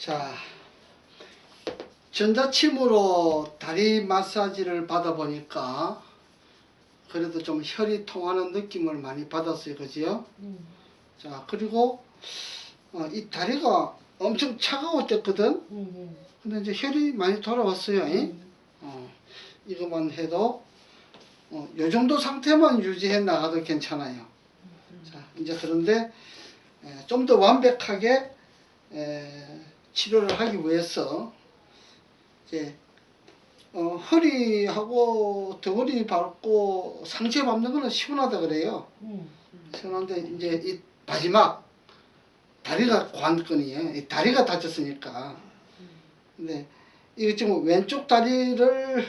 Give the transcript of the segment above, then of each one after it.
자, 전자침으로 다리 마사지를 받아보니까 그래도 좀 혈이 통하는 느낌을 많이 받았어요. 그지요? 음. 자, 그리고 어, 이 다리가 엄청 차가웠댔거든? 음. 근데 이제 혈이 많이 돌아왔어요. 잉? 음. 어, 이것만 해도 어, 요 정도 상태만 유지해 나가도 괜찮아요. 자, 이제 그런데 좀 더 완벽하게 에, 치료를 하기 위해서 이제 어, 허리하고 덩어리 밟고 상체 밟는 거는 시원하다 그래요. 음. 시원한데 이제 이 마지막 다리가 관건이에요. 이 다리가 다쳤으니까. 근데 이거 지금 왼쪽 다리를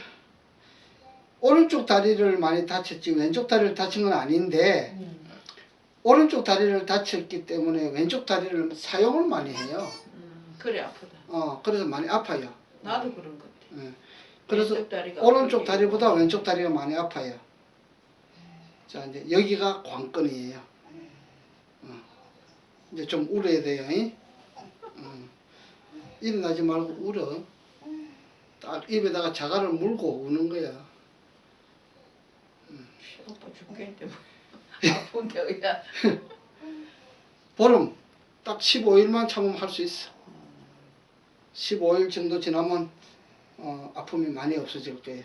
오른쪽 다리를 많이 다쳤지 왼쪽 다리를 다친 건 아닌데 음. 오른쪽 다리를 다쳤기 때문에 왼쪽 다리를 사용을 많이 해요. 음, 그래 아프다. 어 그래서 많이 아파요. 나도 그런 것 같아. 예. 그래서 왼쪽 다리가 오른쪽 아프지. 다리보다 왼쪽 다리가 많이 아파요. 자 이제 여기가 관건이에요. 어. 이제 좀 울어야 돼요. 잉? 어. 일어나지 말고 울어. 딱 입에다가 자갈을 물고 우는 거야. 아파 죽겠는데 뭐. 아픈데 어야. 보름 딱 15일만 참으면 할 수 있어. 15일 정도 지나면 어, 아픔이 많이 없어질 거예요.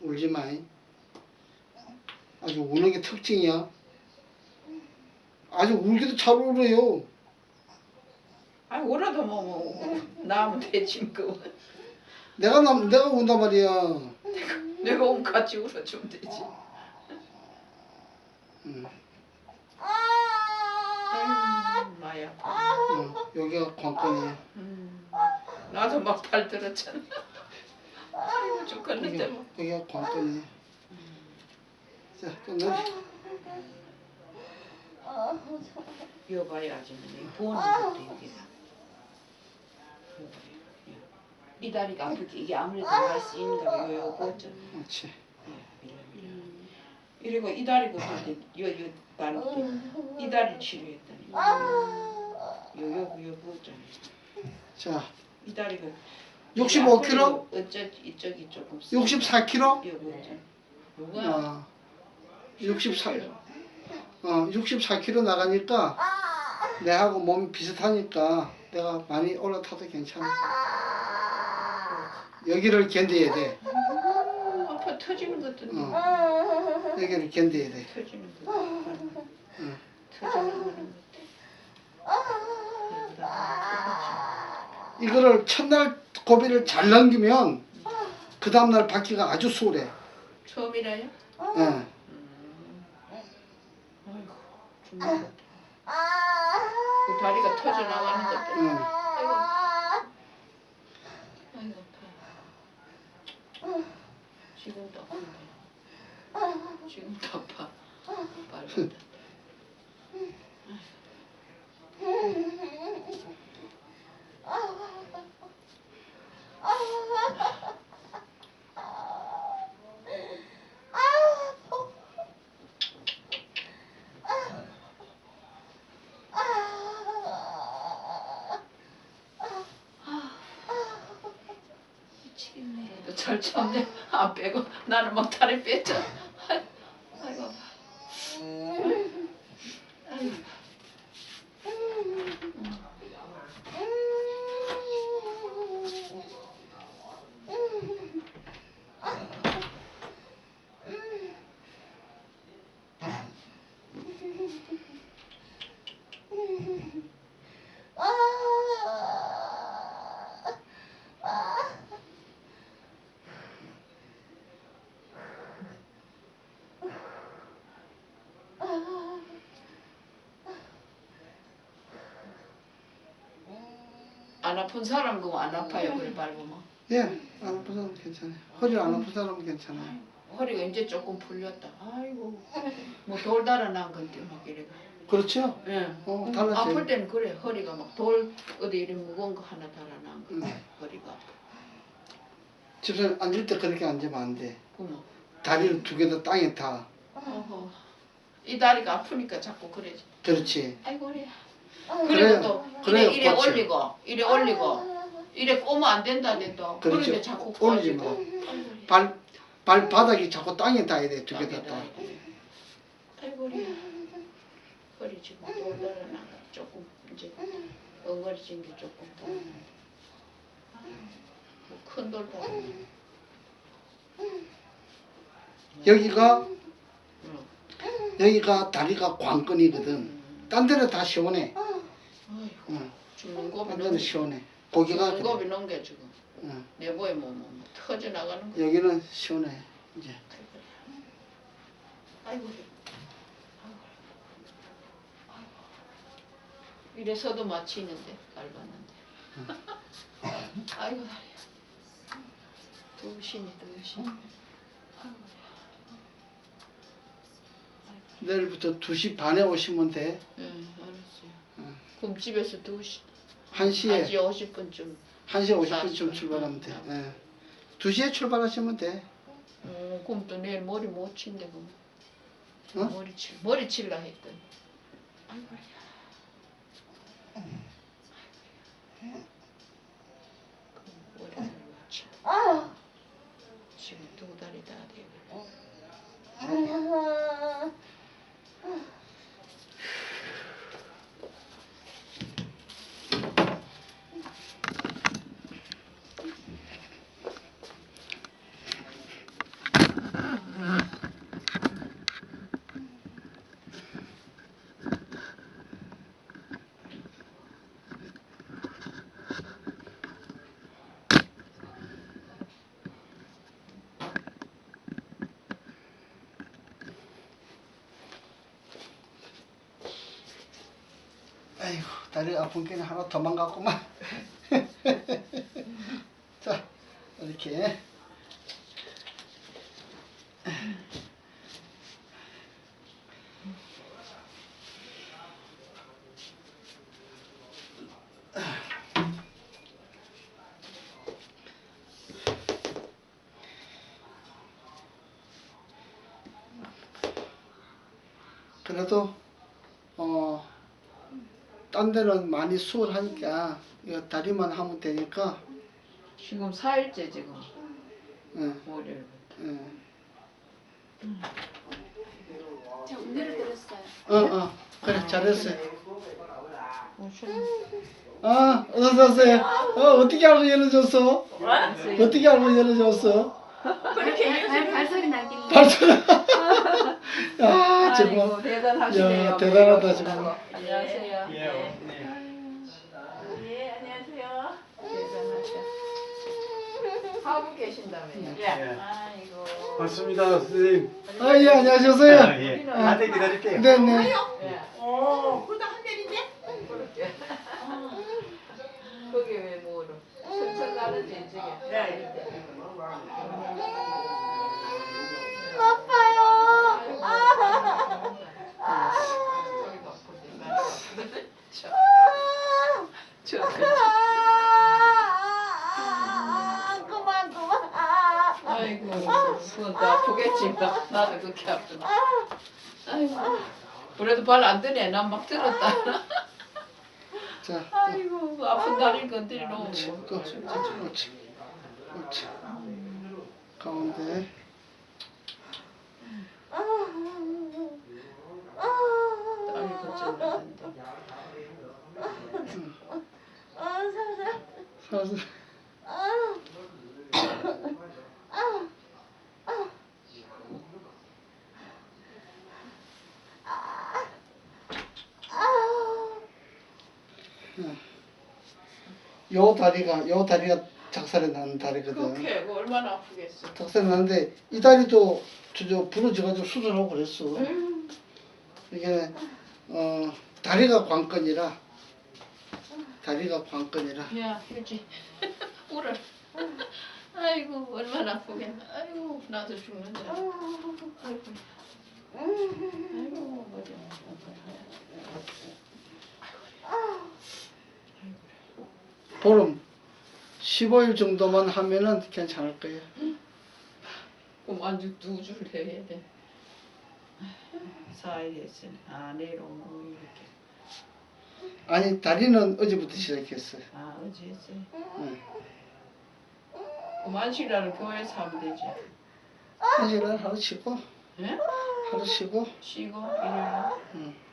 울지 마. 아주 우는 게 특징이야. 아주 울기도 잘 울어요. 아 울어도 뭐, 뭐 나면 되지 뭐. 내가 남, 내가 운단 말이야. 내가 오면 같이 울어주면 되지. 음, 아유 많이 어, 여기가 관건이야. 음, 나도 막팔 들었잖아. 아이고 죽겠는데 뭐. 여기가 관건이야. 자, 좀. 이거 봐야지. 뭐. 보는 것도 여기다. 이 다리가 아프지. 이게 아무래도 할수 있는가 봐. 요, 요, 거 좀. 그렇지. 밀어, 밀어. 이리고 이 다리부터 이제 요, 요 다리, 이 다리 치료했더니 요, 요, 요, 보잖아. 자, 이 다리가 65kg? 어쩌 이쪽이 조금 64kg? 요거 있잖아. 요거 어, 64, 어, 64kg 나가니까 내하고 몸이 비슷하니까 내가 많이 올라타도 괜찮아. 여기를 견뎌야 돼. 어, 아파 터지는 것도 어, 여기를 견뎌야 돼. 터지는 거. 응. 터지는 거 이거를 첫날 고비를 잘 넘기면 그 다음날 받기가 아주 수월해. 처음이라요? 예. 음. 아이고 죽는 것 같아. 그 다리가 터져 나가는 것도. 응. 아이고. 아이고 아파. 지금도 아픈데. 지금도 아파. 빨간다. 미치겠네. 잘 참네. 안 빼고 나는 막 다리 뺐잖아. 아이- 아이고 아파. 아이고. 안 아픈 사람 그거 안 아파요 그래 밟으면 예, 안 아픈 사람 괜찮아요. 허리 안 아픈 사람은 괜찮아요. 허리가 이제 조금 풀렸다 아이고 뭐 돌 달아난 건데 막 이래 그렇죠? 예. 어, 달라져요. 아플 때는 그래 허리가 막 돌 어디 이런 무거운 거 하나 달아난 거 음. 허리가 아파 집사람 앉을 때 그렇게 앉으면 안 돼. 다리를 두 개 다 땅에 다. 어허 이 다리가 아프니까 자꾸 그래 그렇지. 아이고 그래 그리고 그래요. 또 그래요, 이래, 이래. 올리고 이래 올리고 이래 꼬면 안 된다는데 또 그렇죠. 그런데 자꾸 올리지 마. 꼬아지고. 발 발바닥이 자꾸 땅에 닿아야 돼. 두 개 다. 다. 아이고리야 허리 지금 조금 이제 엉거리진 게 조금 더큰 돌달 여기가 응. 여기가 다리가 관건이거든. 딴 데는 다 시원해. 아이고 응. 딴 데는 시원해. 고기가 그래. 곱이 넘겨 지금. 응. 내보에 뭐, 뭐, 뭐 터져 나가는 거. 여기는 시원해. 이제. 아이고 이래서도 마치는데 밟았는데. 아이고 다리야. 두신이 두신 내일부터 2시 반에 오시면 돼. 응 알았어요 응. 그럼 집에서 두시 1시에 1시 50분쯤 1시 50분쯤 출발하면 돼. 예. 2시에 출발하시면 돼. 어, 그럼 또 내일 머리 못 친대 그럼 어? 머리 칠 머리 칠라 했더니 아이고야 머리를 못 쳐. 지금 두 달이 다 되고 아이고 다리 아픈 게는 하나 도망갔구만. 자 이렇게 그래도 어. 딴 데는 많이 수월하니까 이거 다리만 하면 되니까 지금 4일째 지금 응, 월요일 응. 제가 운전을 들었어요. 어, 어, 그래 잘했어요. 아, 어서 오세요. 어, 어떻게 알고 열어줬어? 어떻게 알고 열어줬어? 발, 발, 발소리 나길래. 발소. 아, 정말. 아이고 대단하시네요 야, 대단하다, 정말. 안녕하세요 예, 네. 예, 안녕하세요. 대단하셔 하고 계신다며요 예. 아이고 반갑습니다, 선생님. 아, 예, 안녕하세요. 아, 예. 한대 기다릴게요. 네, 네. 예. 어, 그러다 한 대인데? 그렇게 거기 왜 뭐로 천천 가는지 이쪽에 네. 그만, 그만. 아이고 그건 더 아프겠지 나- 나도 그렇게 아프다 아이고 그래도 발 안 드네 난 막 들었다 자, 아이고 그 아픈 다리 건드리 놓으면 그렇지, 뭐 그렇지, 그렇지, 그렇지. 가운데. 다리 건질렀는데 살살. 요 다리가 요 다리가 작살이 나는 다리거든. 그렇게 그 얼마나 아프겠어. 작살이 나는데 이 다리도 저저 부러져가지고 수술하고 그랬어. 이게 어 다리가 관건이라. 다리가 관건이라. 야 휴지. 울어 아이고 얼마나 아프겠나. 아이고 나도 죽는 줄 알아 아이고 아이고. 머리 보름 15일 정도만 하면은 괜찮을 거예요. 그럼 완전 두줄 해야 돼 4일 했으니 아 내일 오고 이렇게 아니 다리는 어제부터 시작했어요. 아 어제 했어요. 응. 그만시라를 교회에서 하면 되지. 어제는 하루 쉬고 예? 하루 쉬고 쉬고 일요일. 응.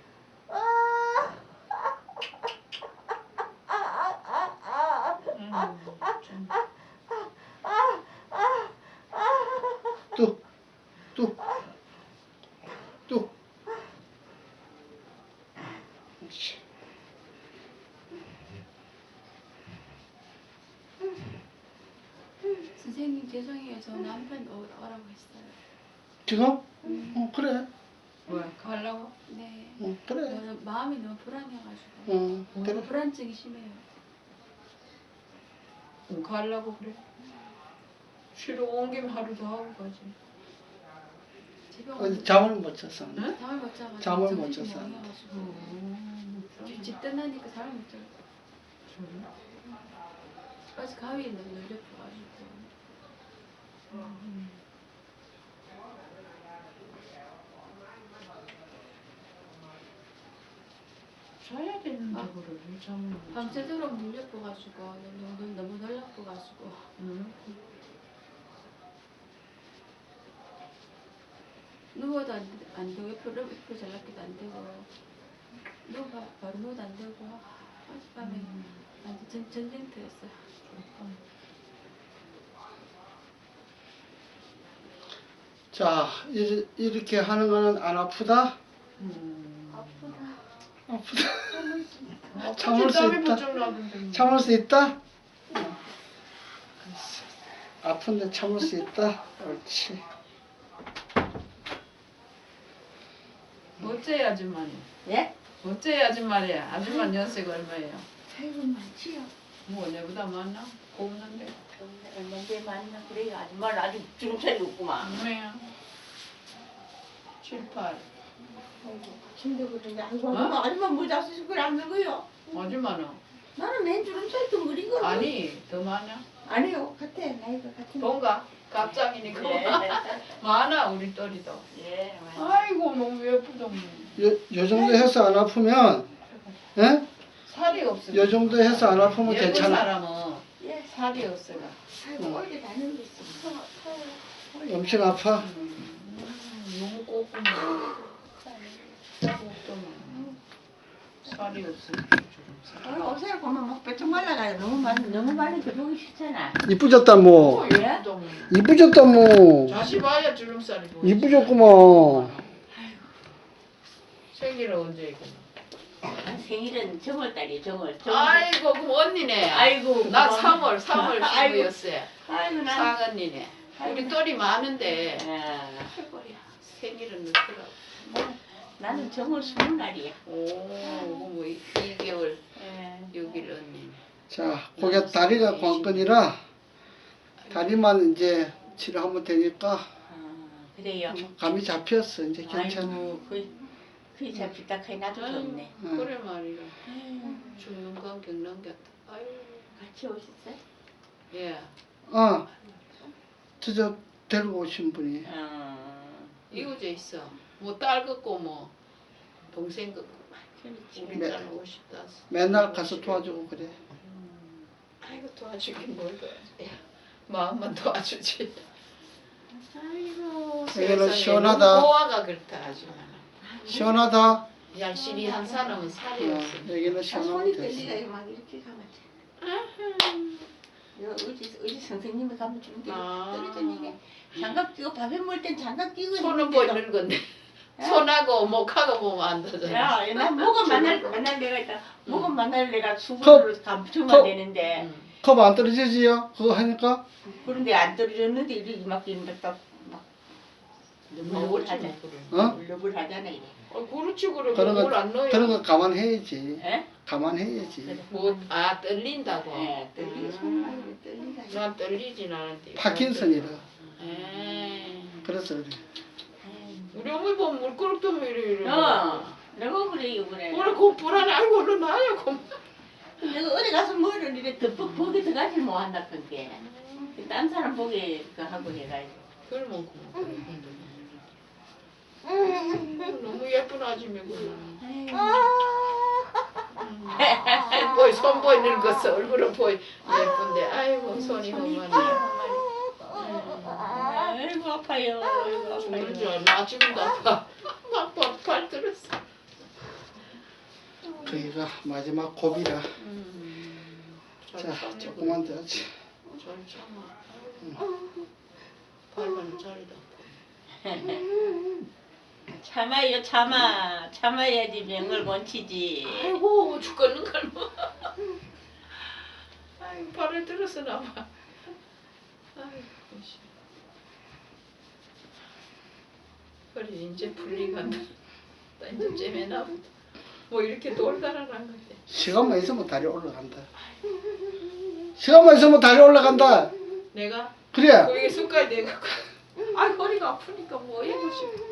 또, 또, 또. 그렇지. 선생님 죄송해요. 저 남편 오- 오라고 했어요. 지금? 어, 그래. 왜 가려고? 네. 어, 그래. 저는 마음이 너무 불안해가지고. 어, 그래. 불안증이 심해요. 응, 가려고 그래. 쉬러 온 김에 하루 더 하고 가지. 집에 어, 잠을 못 잤어. 응? 잠을 못 자가지고. 잠을 못 정신이 잤어. 음, 집- 집 떠나니까 잠을 못 자고. 아직 가위에 너무 눌려가지고. 자야 되는데 그걸 왜 잠을 못 자? 밤새도록 눌려가지고 너무 너무 너무 놀라가지고. 응? 누워도 안, 돼- 안 되고 옆으로 옆으로 잘라기도 안 되고 누워 바, 바로 누워도 안 되고 어젯밤에 완전 전, 전쟁터였어요. 자, 이- 이렇게 하는 거는 안 아프다? 음. 아프다. 아, 참을 수 있다. 나던데. 참을 수 있다? 아픈데 참을 수 있다? 옳지. 어째 아줌마니? 예? 어째 아줌마야? 아줌마 연세가 얼마예요? 아이고 많지요. 뭐 내보다 많나? 곱는데. 얼마인데 만나 그래 아줌마는 아주 주름살이 없구만. 얼마야? 7, 8. 침대 그런데 아이고 어? 아줌마 아줌마 모자 쓰시고 그래 안 늙어요. 아줌마는? 나는 맨 주름살 덩그린 거. 아니 더 많아? 아니요 같아 나이가 같은. 동가? 갑장이니까 네. 많아 우리 딸이도. 예. 맞아요. 아이고 너무 예쁘다. 뭐. 요, 요 정도 해서 안 아프면, 예? 살이 없어. 요 정도 해서 안 아프면 예쁜 괜찮아. 사람은 예. 살이 없어가. 아이고 어디 다 늙었어. 엄청 아파? 음, 너무 꼬꾸면 살이 없어. 아, 옷을 보면 막 뼈쪽 말라가요. 너무 말 너무 말라서 보기 싫잖아. 이쁘졌다, 뭐. 뭐. 이쁘졌다, 뭐. 다시 봐야 주름살이 보이지. 이쁘졌구만. 생일은 언제 이거? 아, 생일은 정월달이에요. 정월. 정월. 아이고 그럼 언니네. 아이고. 나 고마워. 3월 3월 아이고. 15였어요. 아이고 나. 상언니네. 우리 딸이 많은데 아, 생일은 늦더라고. 나는 정월 스물 날이야. 오, 뭐 2개월 예. 6일 언니. 자, 거기 다리가 관건이라 다리만 이제 치료하면 되니까 아, 그래요. 감이 잡혔어. 이제 괜찮아. 아이고 그 그게 잡히다 카이 나도 좋네. 응. 그래 말이야. 죽는 건 겪는 게. 아유, 같이 오셨어요? 예. 어, 저저 데리고 오신 분이. 어, 이웃에 있어. 뭐딸 같고 뭐 동생 같고. 그렇지. 우리 네. 딸 오고 싶다. 맨날 가서 도와주고 그래. 아이고 도와주긴 뭘 도와줘. 야, 마음만 도와주지. 아이고 여기는 세상에 시원하다. 노화가 그렇다 아줌마. 시원하다. 열심히 한 사람은 살이 어, 없어. 여기는 아, 시원하면 손이 됐어. 떨리가 막 이렇게 가면 돼. 여 의지 의지 선생님이 가면 좀 아. 떨어지네. 장갑 끼고 밥해 먹을 땐 장갑 끼고 손은 있는데도. 보이는 건데 야. 손하고 목하고 보면 안 되잖아. 야, 나 목은 만날 만날 내가 있다. 목은 만날 내가 컵. 수건으로 감추면 컵. 되는데 응. 컵 안 떨어지지요? 그거 하니까? 그런데 안 떨어졌는데 이렇게 막 이런데 딱막 아, 너무 어찌 하잖아. 그래. 어? 하잖아 이래. 어, 그렇지 그래. 그런 거- 뭘안 넣어요. 그런 거 감안해야지. 에? 감안해야지. 뭐, 아 떨린다고. 예, 떨리 손만 떨리다. 난 떨리진 않은데. 파킨슨이라. 에이. 그래서 그래. 우리 어머니 보면 물그릇도 이래 이래. 어, 내가 그래. 그래 그 불안해. 아이고 얼른 나요. 그 내가 어디 가서 뭐를 이래 덮어 보기 들어가지 뭐 한다 그게. 딴 사람 보기 그 하고 해가지고. 그러면 그 너무 예쁜 아줌이구나. 음. 보이 손 보이는 것은 얼굴은 보이 예쁜데 아이고 손이 험하네. 아이고 아파요. 아이고 죽는 줄 아파요. 알아. 나 지금도 아파. 막발 들었어. 저희가 마지막 고비라. 잘 자, 참아. 조금만 더 하지. 잘 참아. 발만 자리다. 참아요 참아. 참아야지 명을 건치지. 아이고 죽겠는 걸 뭐. 아이고 발을 들었어 나봐. 아이고 씨. 허리 이제 풀리간다. 나 이제 째매나 보다. 뭐 이렇게 돌달아난 건데. 시간만 있으면 다리 올라간다. 시간만 있으면 다리 올라간다. 내가 그래. 거기 숟갈 대갖고 아 허리가 아프니까 뭐 해고 싶어.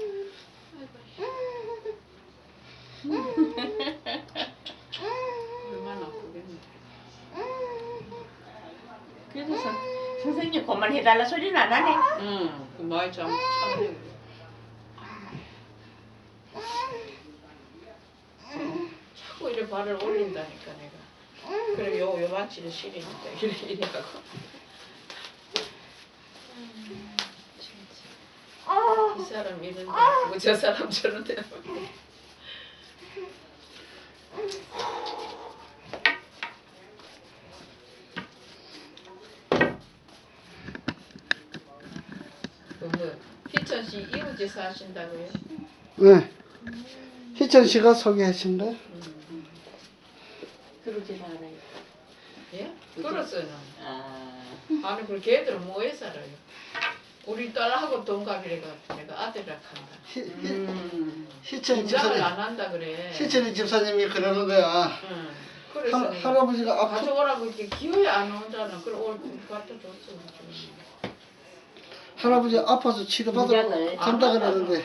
얼마나 아프겠네. 그래도 선, 선생님 그만 해달라 소리는 안 하네. 응, 그 많이 참참네. 자꾸 이래 발을 올린다니까 내가. 그래 요 요만치를 시리니까 이래. 음, 진짜. 이 사람 이런데 뭐저 사람 저런데. 그뭐 희천 씨 이웃집 사신다고요? 네. 희천 씨가 소개하신 거? 그 러질 않아요. 예? 그렇어요. 아, 아니 그 걔들은 뭐해 살아요? 우리 딸하고 동갑이래가 내가 아들이라 한다. 음. 긴장을 집사님. 안 한다 그래. 희천이 집사님이 그러는 거야. 응. 그래서 할, 내가 할아버지가 아프 가져오라고 이렇게 기어에 안 오잖아. 그래 올 갖다 줬어. 좀. 할아버지 아파서 치료받으러 간다 그러는데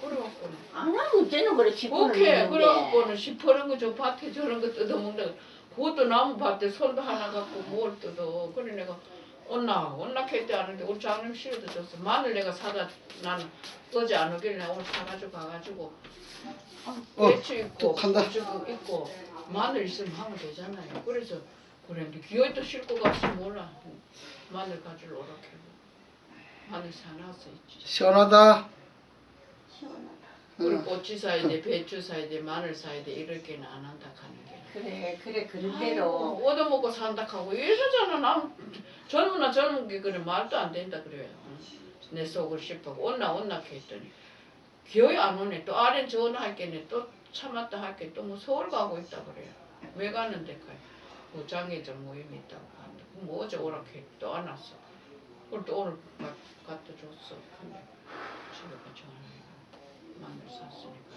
그래갖고는. 안 하면 어째는 그렇지. 오케이. 그래갖고는 시퍼런 거저 밭에 저런 거 뜯어먹는다. 그것도 나무 밭에 손도 하나 갖고 뭘 뜯어. 그래 내가 온나 온나 했대 하는데 우리 장님 실어도 줬어. 마늘 내가 사다 나는 어제 안 오길래 오늘 사가지고 가가지고 어, 배추 있고. 고추 있고 마늘 있으면 하면 되잖아요. 그래서 그랬는데 기어도 싣고 갔지 몰라. 마늘 가지러 오라고 마늘 사놨어 있지. 시원하다. 그리고 응. 고추 사야 돼, 배추 사야 돼, 마늘 사야 돼 이렇게는 안 한다 하는 게. 그래 그래 그런 아이고, 대로. 얻어먹고 산다 하고 이러잖아. 난 젊으나 젊은 게 그래 말도 안 된다 그래요. 내 속을 씹하고 온나 온나 했더니 기어이 안 오네. 또 아래 전화할게네. 또 참았다 할게. 또 뭐 서울 가고 있다 그래요. 왜 가는데 가요? 뭐 장애자 모임 있다고 한다. 뭐 어제 오라고 또안 왔어. 그걸 또 오늘 가, 갖다 줬어. 근데 집에 가전화 마늘 샀으니까.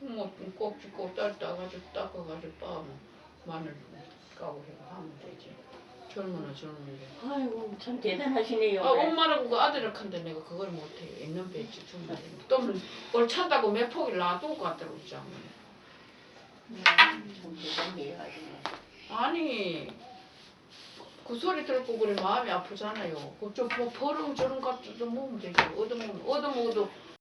뭐 꼭지 꼭딸 따가지고 닦아가지고 빠면 마늘 까고 해가 하면 되지. 젊으나 젊은데. 아이고 참 대단하시네요. 아 엄마라고 그 아들을 큰데 내가 그걸 못해요. 있는 배치 주면 또뭘 찬다고 몇 포기를 놔두고 갔더라고 장 음, 참 대단해요. 아니 그 소리 듣고 그래 마음이 아프잖아요. 그좀 뭐 버릇 저런 것도 먹으면 되지. 얻어먹으면 얻어먹어도